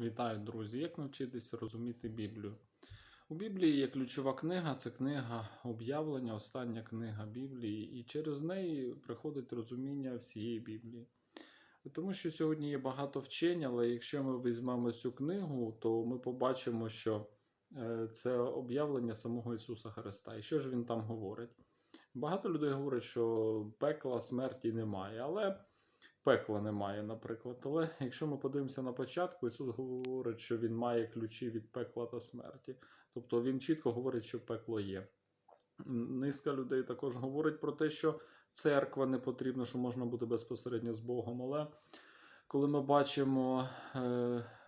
Вітаю, друзі! Як навчитися розуміти Біблію? У Біблії є ключова книга, це книга об'явлення, остання книга Біблії, і через неї приходить розуміння всієї Біблії. Тому що сьогодні є багато вчень, але якщо ми візьмемо цю книгу, то ми побачимо, що е, це об'явлення самого Ісуса Христа. І що ж він там говорить? Багато людей говорять, що пекла смерті немає, але пекла немає, наприклад. Але якщо ми подивимося на початку, Ісус говорить, що Він має ключі від пекла та смерті. Тобто Він чітко говорить, що пекло є. Низка людей також говорить про те, що церква не потрібна, що можна бути безпосередньо з Богом. Але коли ми бачимо е,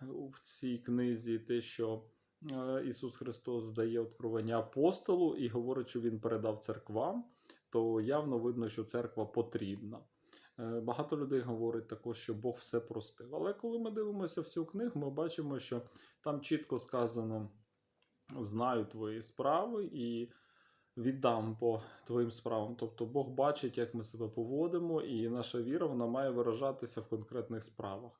в цій книзі те, що е, Ісус Христос дає откровення апостолу і говорить, що Він передав церквам, то явно видно, що церква потрібна. Е, Багато людей говорить також, що Бог все простив. Але коли ми дивимося всю книгу, ми бачимо, що там чітко сказано: знаю твої справи і віддам по твоїм справам. Тобто Бог бачить, як ми себе поводимо, і наша віра вона має виражатися в конкретних справах.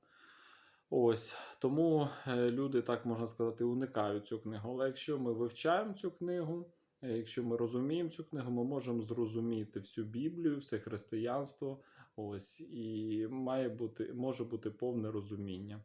Ось тому е, люди, так можна сказати, уникають цю книгу. Але якщо ми вивчаємо цю книгу, якщо ми розуміємо цю книгу, ми можемо зрозуміти всю Біблію, все християнство. Ось і має бути може бути повне розуміння.